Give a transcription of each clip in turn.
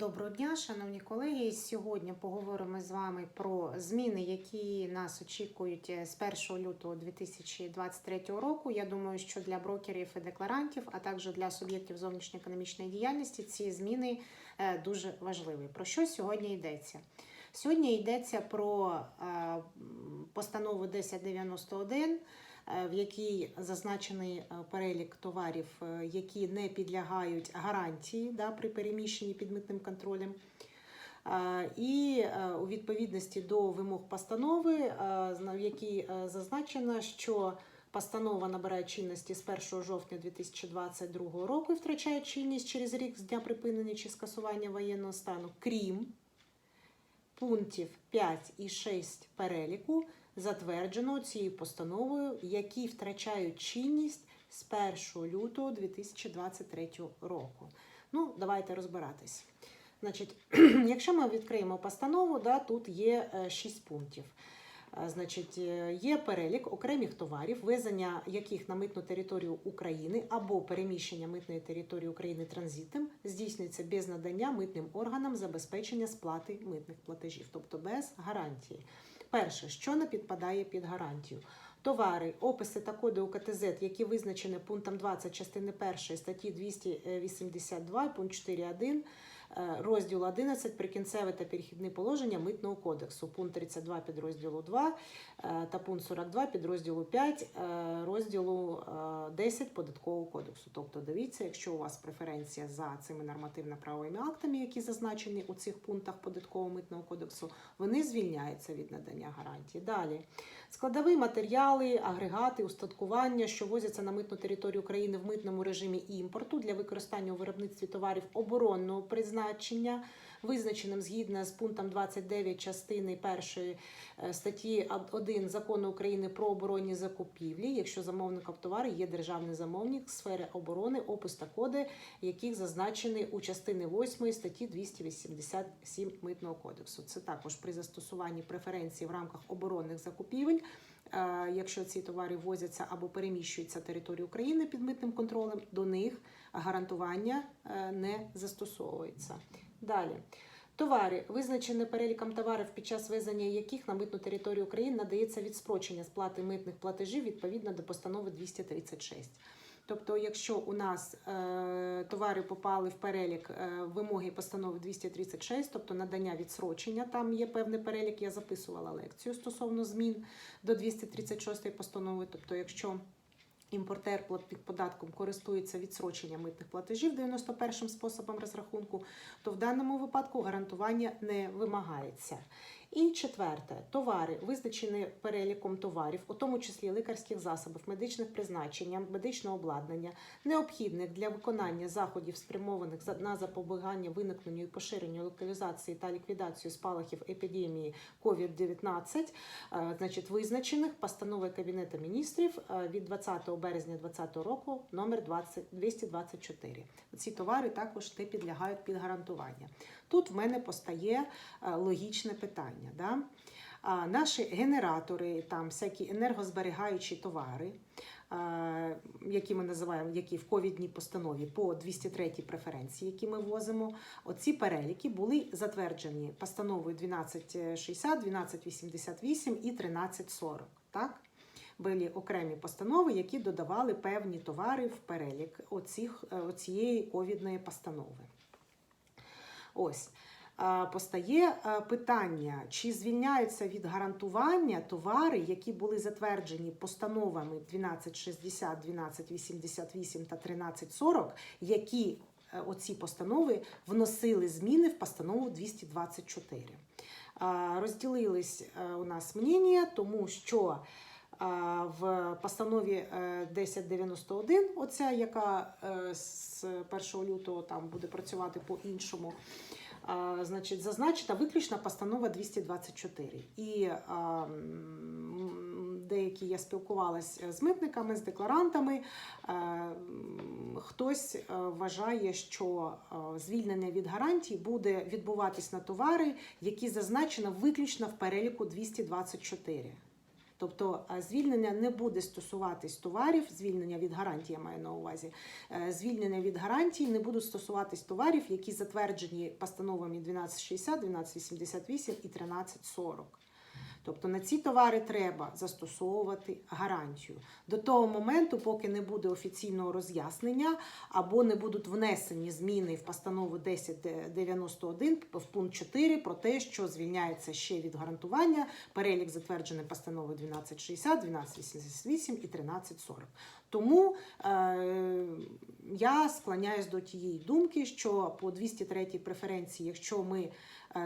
Доброго дня, шановні колеги. Сьогодні поговоримо з вами про зміни, які нас очікують з 1 лютого 2023 року. Я думаю, що для брокерів і декларантів, а також для суб'єктів зовнішньоекономічної діяльності ці зміни е, дуже важливі. Про що сьогодні йдеться? Сьогодні йдеться про е, постанову 1091 е, в якій зазначений е, перелік товарів, е, які не підлягають гарантії да, при переміщенні під митним контролем. Е, І е, у відповідності до вимог постанови, е, в якій е, зазначено, що постанова набирає чинності з 1 жовтня 2022 року і втрачає чинність через рік з дня припинення чи скасування воєнного стану, крім пунктів 5 і 6 переліку, затвердженого цією постановою, які втрачають чинність з 1 лютого 2023 року. Ну, давайте розбиратись. Значить, якщо ми відкриємо постанову, да, тут є 6 пунктів. Е, Значить, е, є перелік окремих товарів, везення яких на митну територію України або переміщення митної території України транзитом здійснюється без надання митним органам забезпечення сплати митних платежів, тобто без гарантії. Перше, що не підпадає під гарантію. Товари, описи та коди УКТЗ, які визначені пунктом 20 частини 1 статті 282, пункт 4.1, е, розділу 11 прикінцеве та перехідне положення Митного кодексу, пункт 32 підрозділу 2 е, та пункт 42 підрозділу 5 е, розділу е, 10 податкового кодексу. Тобто дивіться, якщо у вас преференція за цими нормативно-правовими актами, які зазначені у цих пунктах податкового митного кодексу, вони звільняються від надання гарантії. Далі складові матеріали, агрегати, устаткування, що возяться на митну територію України в митному режимі імпорту для використання у виробництві товарів оборонного призначення, визначеним згідно з пунктом 29 частини 1 статті 1 закону України про оборонні закупівлі, якщо замовником товару є державний замовник сфери оборони, опис та коди, яких зазначені у частини 8 статті 287 митного кодексу. Це також при застосуванні преференцій в рамках оборонних закупівель. Е, Якщо ці товари возяться або переміщуються територію України під митним контролем, до них гарантування е, не застосовується. Далі. Tовари, визначені переліком товарів, під час везення яких на митну територію України надається відспрочення сплати митних платежів відповідно до постанови 236. Тобто, якщо у нас е, товари попали в перелік е, вимоги постанови 236, тобто надання відсрочення, там є певний перелік, я записувала лекцію стосовно змін до 236 постанови. Тобто, якщо імпортер платних податком користується відсроченням митних платежів 91 способом розрахунку, то в даному випадку гарантування не вимагається. І четверте, товари, визначені переліком товарів, у тому числі лікарських засобів, медичних призначень, медичного обладнання, необхідних для виконання заходів, спрямованих на запобігання виникненню і поширенню локалізації та ліквідацію спалахів епідемії COVID-19, е, значить, визначених постановою Кабінету міністрів е, від 20 березня 2020 року номер 20 224. Ці товари також не підлягають під гарантування. Тут в мене постає е, логічне питання. Да? А, Наші генератори, там всякі енергозберігаючі товари, е, які ми називаємо, які в ковідній постанові по 203 преференції, які ми возимо, оці переліки були затверджені постановою 1260, 1288 і 1340. Так? Були окремі постанови, які додавали певні товари в перелік оцих, е, оцієї ковідної постанови. Ось. Е, Постає е, питання, чи звільняються від гарантування товари, які були затверджені постановами 1260, 1288 та 1340, які е, оці постанови вносили зміни в постанову 224. Е, Розділились у нас мнення, тому що в постанові е, 1091, оця, яка з 1 лютого там буде працювати по-іншому, значить, зазначена виключно постанова 224. І деякі я спілкувалася з митниками, з декларантами. е, Хтось е, вважає, що е, звільнення від гарантій буде відбуватись на товари, які зазначено виключно в переліку 224. Тобто е, звільнення не буде стосуватись товарів, звільнення від гарантії я маю на увазі. Е, Звільнення від гарантій не будуть стосуватись товарів, які затверджені постановами 1260, 1288 і 1340. Тобто на ці товари треба застосовувати гарантію до того моменту, поки не буде офіційного роз'яснення або не будуть внесені зміни в постанову 1091 в пункт 4 про те, що звільняється ще від гарантування перелік затверджений постановою 1260, 1288 і 1340. Тому е, я склоняюсь до тієї думки, що по 203 преференції, якщо ми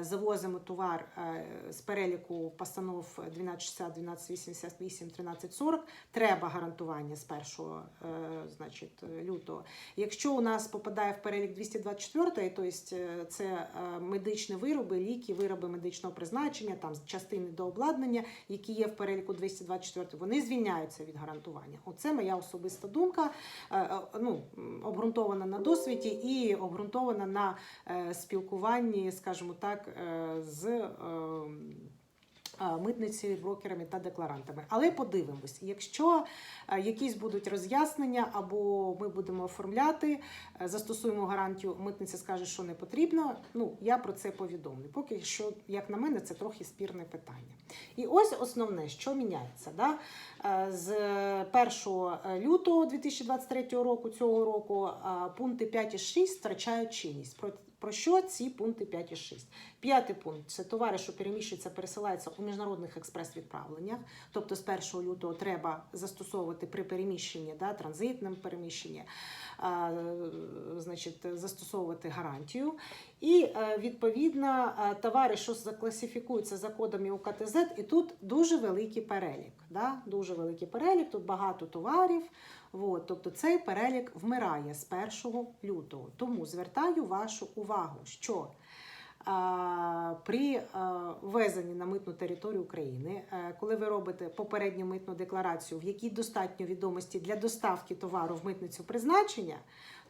завозимо товар е, з переліку постанов 1260, 1288, 1340, треба гарантування з 1 е, значить, лютого. Якщо у нас попадає в перелік 224, то есть, е, це е, медичні вироби, ліки, вироби медичного призначення, там частини до обладнання, які є в переліку 224, вони звільняються від гарантування. Оце моя особиста думка, е, е, ну, обґрунтована на досвіді і обґрунтована на е, спілкуванні, скажімо так, е, з. е, е, Митницею, брокерами та декларантами. Але подивимось, якщо якісь будуть роз'яснення, або ми будемо оформляти, застосуємо гарантію, митниця скаже, що не потрібно. Ну я про це повідомлю. Поки що, як на мене, це трохи спірне питання. І ось основне, що міняється. Да? З 1 лютого 2023 року цього року пункти 5 і 6 втрачають чинність. Про, що ці пункти 5 і 6? П'ятий пункт це товари, що переміщуються, пересилаються у міжнародних експрес-відправленнях. Тобто з 1 лютого треба застосовувати при переміщенні, да, транзитному переміщенні, а, значить, застосовувати гарантію. І е, відповідно е, товари, що закласифікуються за кодами УКТЗ, і тут дуже великий перелік. Да? Дуже великий перелік, тут багато товарів. От, тобто цей перелік вмирає з 1 лютого. Тому звертаю вашу увагу, що при ввезенні на митну територію України, е, коли ви робите попередню митну декларацію, в якій достатньо відомості для доставки товару в митницю призначення,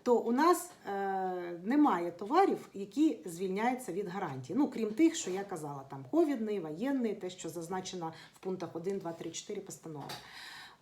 то у нас е, немає товарів, які звільняються від гарантії. Ну, крім тих, що я казала, там ковідний, воєнний, те, що зазначено в пунктах 1, 2, 3, 4 постанови.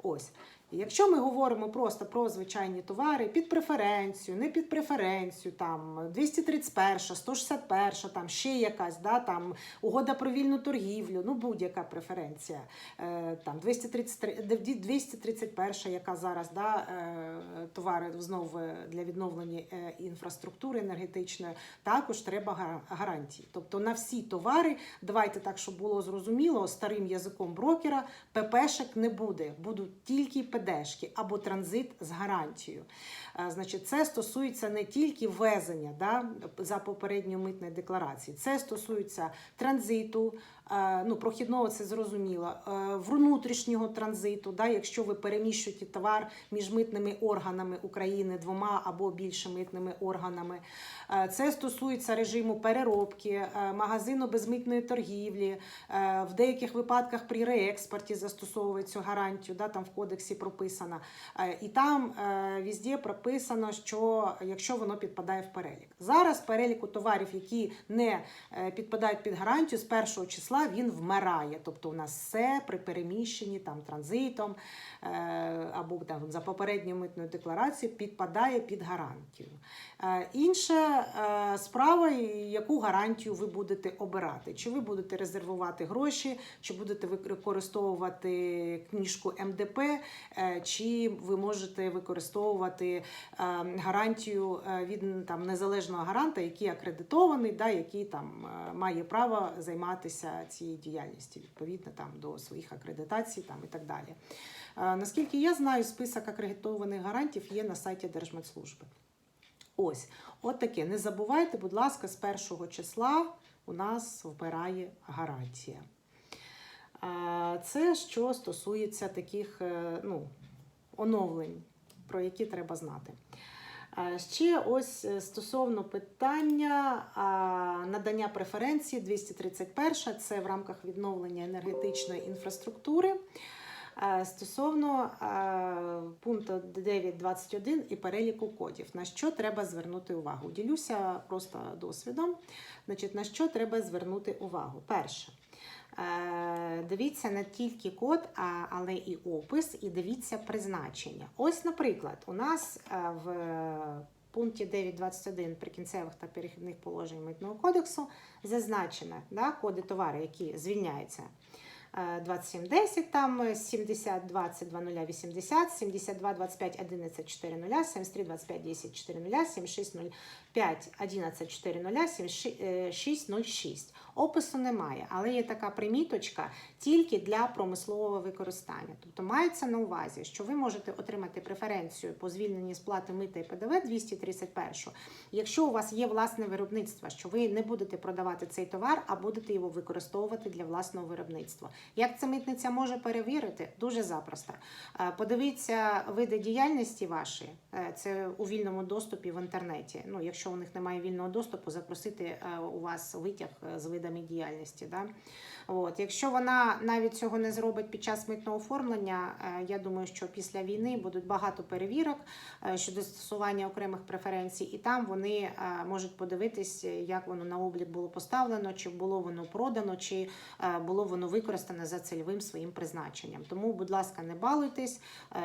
Ось. Якщо ми говоримо просто про звичайні товари під преференцію, не під преференцію, там 231, 161, там ще якась, да, там угода про вільну торгівлю, ну будь-яка преференція, е, там 233, 231, яка зараз да, е, товари знову для відновлення е, інфраструктури енергетичної, також треба га- гарантії. Тобто на всі товари, давайте так, щоб було зрозуміло, старим язиком брокера ППшек не буде, будуть тільки ПДшки або транзит з гарантією. Е, Значить, це стосується не тільки ввезення да, за попередньою митною декларацією, це стосується транзиту, ну, прохідного це зрозуміло, е, внутрішнього транзиту, да, якщо ви переміщуєте товар між митними органами України двома або більше митними органами. Е, Це стосується режиму переробки, е, магазину безмитної торгівлі. Е, В деяких випадках при реекспорті застосовують цю гарантію, да, там в кодексі прописано. Е, І там е, везде прописано, що якщо воно підпадає в перелік. Зараз переліку товарів, які не е, підпадають під гарантію, з першого числа він вмирає. Тобто у нас все при переміщенні там транзитом е, або там за попередньою митною декларацією підпадає під гарантію. Е, Інша е, справа, яку гарантію ви будете обирати. Чи ви будете резервувати гроші, чи будете використовувати книжку МДП, чи ви можете використовувати гарантію від там, незалежного гаранта, який акредитований, да, який там має право займатися цією діяльністю відповідно там, до своїх акредитацій там, і так далі. Е, Наскільки я знаю, список акредитованих гарантів є на сайті Держмедслужби. Ось, от таке. Не забувайте, будь ласка, з першого числа у нас вбирає гарантія. А, Це що стосується таких е, ну, оновлень, про які треба знати. А, Ще ось е, стосовно питання надання преференції 231 це в рамках відновлення енергетичної інфраструктури. Е, Стосовно е, пункту 9.21 і переліку кодів, на що треба звернути увагу? Ділюся просто досвідом. Значить, на що треба звернути увагу? Перше, Е, Дивіться не тільки код, але і опис, і дивіться призначення. Ось, наприклад, у нас е, в пункті 9.21 прикінцевих та перехідних положень Митного кодексу зазначено да, коди товару, які звільняються. Е, 2710, там 70 20 2080, 72 25 11 40, 73 25 10 40, 76 05 11 40, 76 06. Опису немає, але є така приміточка тільки для промислового використання. Тобто мається на увазі, що ви можете отримати преференцію по звільненні сплати мита і ПДВ 231, якщо у вас є власне виробництво, що ви не будете продавати цей товар, а будете його використовувати для власного виробництва. Як це митниця може перевірити? Дуже запросто. Е, Подивіться види діяльності ваші, е, це у вільному доступі в інтернеті. Ну, якщо у них немає вільного доступу, запросити е, у вас витяг е, з видами діяльності. Да? От. Якщо вона навіть цього не зробить під час митного оформлення, е, я думаю, що після війни будуть багато перевірок щодо застосування окремих преференцій, і там вони можуть подивитись, як воно на облік було поставлено, чи було воно продано, чи було воно використане за цільовим своїм призначенням. Тому, будь ласка, не балуйтесь,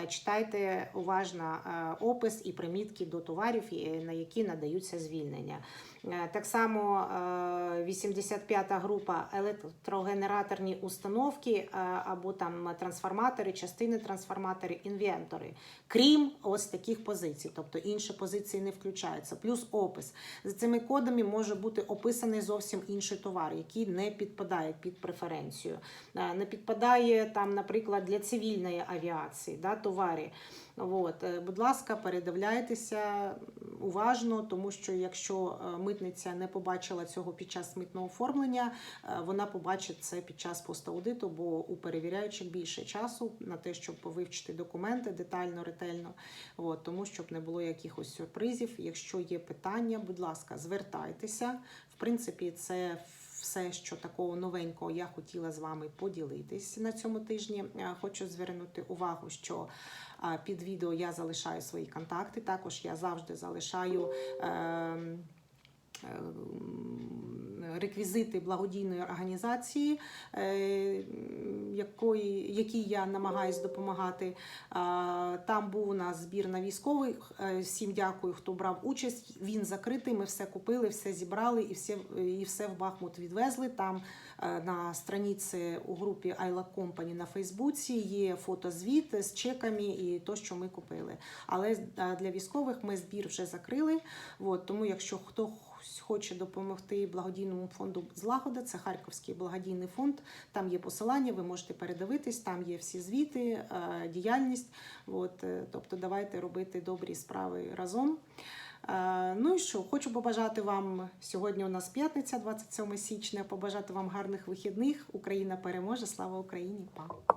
читайте уважно опис і примітки до товарів, на які надаються звільнення. Е, Так само е, 85-та група електрогенераторні установки е, або там трансформатори, частини трансформатори, інвентори, крім ось таких позицій, тобто інші позиції не включаються. Плюс опис. За цими кодами може бути описаний зовсім інший товар, який не підпадає під преференцію. Е, Не підпадає там, наприклад, для цивільної авіації, да, товари. От, е, будь ласка, передивляйтеся уважно, тому що якщо е, митниця не побачила цього під час митного оформлення, е, вона побачить це під час поstaудиту, бо у перевіряючих більше часу на те, щоб вивчити документи детально, ретельно, от, тому щоб не було якихось сюрпризів. Якщо є питання, будь ласка, звертайтеся. В принципі, це все, що такого новенького я хотіла з вами поділитись на цьому тижні. Хочу звернути увагу, що під відео я залишаю свої контакти. Також я завжди залишаю. ем, ем, Реквізити благодійної організації, е, якої, якій я намагаюсь допомагати. Там був у нас збір на військових. Е, Всім дякую, хто брав участь. Він закритий. Ми все купили, все зібрали і все, і все в Бахмут відвезли. Там на страниці у групі Like Company на Фейсбуці є фотозвіт з чеками і то, що ми купили. Але е, для військових ми збір вже закрили. От, тому, якщо хто хоче допомогти благодійному фонду Злагода, це Харківський благодійний фонд. Там є посилання, ви можете передивитись, там є всі звіти, е, діяльність. От, е, тобто, давайте робити добрі справи разом. Е, Ну і що, хочу побажати вам сьогодні. У нас п'ятниця, 27 січня. Побажати вам гарних вихідних. Україна переможе. Слава Україні! Па!